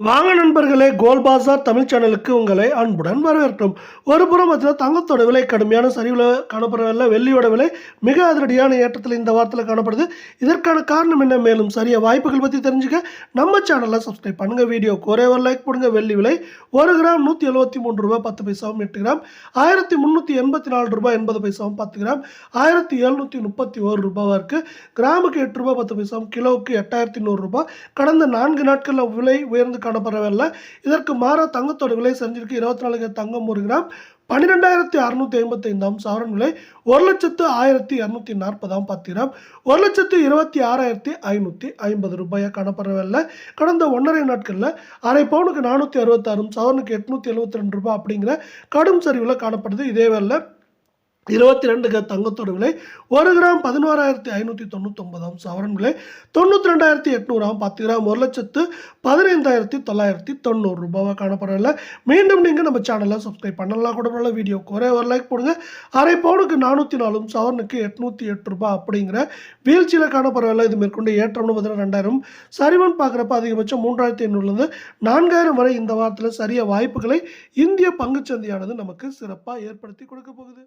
வாங்க நண்பர்களே கோல் பாசார் தமிழ் சேனலுக்கு உங்களை அன்புடன் வரவேற்கிறோம் ஒரு புறம் பார்த்தீங்கன்னா தங்கத்தோட விலை கடுமையான சரிவில் காணப்படவில்லை வெள்ளியோட விலை மிக அதிரடியான ஏற்றத்தில் இந்த வாரத்தில் காணப்படுது. இதற்கான காரணம் என்ன? மேலும் சரிய வாய்ப்புகள் பற்றி தெரிஞ்சுக்க நம்ம சேனலை சப்ஸ்கிரைப் பண்ணுங்க. வீடியோக்கு ஒரே ஒரு லைக் போடுங்க. வெள்ளி விலை ஒரு கிராம் நூற்றி எழுபத்தி மூன்று ரூபாய் பத்து பைசாவும் எட்டு கிராம். ஆயிரத்தி முந்நூற்றி எண்பத்தி நாலு ரூபாய் எண்பது பைசாவும் பத்து கிராம். ஆயிரத்தி எழுநூற்றி முப்பத்தி ஒரு ரூபாவாக இருக்குது கிராமுக்கு எட்டு ரூபாய் பத்து பைசாவும் கிலோவுக்கு எட்டாயிரத்தி நூறுரூபா கடந்த நான்கு நாட்களில் விலை உயர்ந்து காணப்படவில்லை. இதற்கு மாறாக தங்கத்தோட விலை செஞ்சிருக்கு இருபத்தி நாலு தங்கம் ஒரு கிராம். பன்னிரெண்டாயிரத்தி அறுநூத்தி ஐம்பத்தைந்தாம் சவரன் விலை ஒரு லட்சத்து ஆயிரத்தி இரநூத்தி நாற்பதாம் பத்து கிராம். ஒரு லட்சத்து இருபத்தி ஆறாயிரத்தி ஐநூற்றி ஐம்பது ரூபாயாக காணப்படவில்லை. கடந்த ஒன்றரை நாட்களில் அரை பவுனுக்கு நானூற்றி அறுபத்தாறும் சவரனுக்கு எட்நூற்றி எழுபத்தி ரெண்டு ரூபாய் அப்படிங்கிற கடும் சரிவில் காணப்படுது. இதே வேலை இருபத்தி ரெண்டு க தங்கத்தோட விலை ஒரு கிராம் பதினோராயிரத்தி ஐநூற்றி தொண்ணூத்தொம்பதாம் சவரன் விலை தொண்ணூற்றி ரெண்டாயிரத்தி எட்நூறாம் பத்து கிராம் ஒரு லட்சத்து பதினைந்தாயிரத்தி தொள்ளாயிரத்தி தொண்ணூறு ரூபாவாக காணப்படவில்லை மீண்டும் நீங்கள் நம்ம சேனலை சப்ஸ்கிரைப் பண்ணலாம் கூட நல்ல வீடியோ குறை ஒரு லைக் போடுங்க. அரை பவுனுக்கு நானூற்றி நாலும் சவரனுக்கு எட்நூற்றி எட்டு ரூபாய் அப்படிங்கிற வீழ்ச்சியில் காணப்படல இது மேற்கொண்டு ஏற்றம்னு பார்த்தீங்கன்னா ரெண்டாயிரம். சரிவன் பார்க்குறப்ப அதிகபட்சம் மூன்றாயிரத்தி ஐநூறுலேருந்து நான்காயிரம் வரை இந்த வாரத்தில் சரிய வாய்ப்புகளை இந்திய பங்குச்சந்தையானது நமக்கு சிறப்பாக ஏற்படுத்தி கொடுக்க போகுது.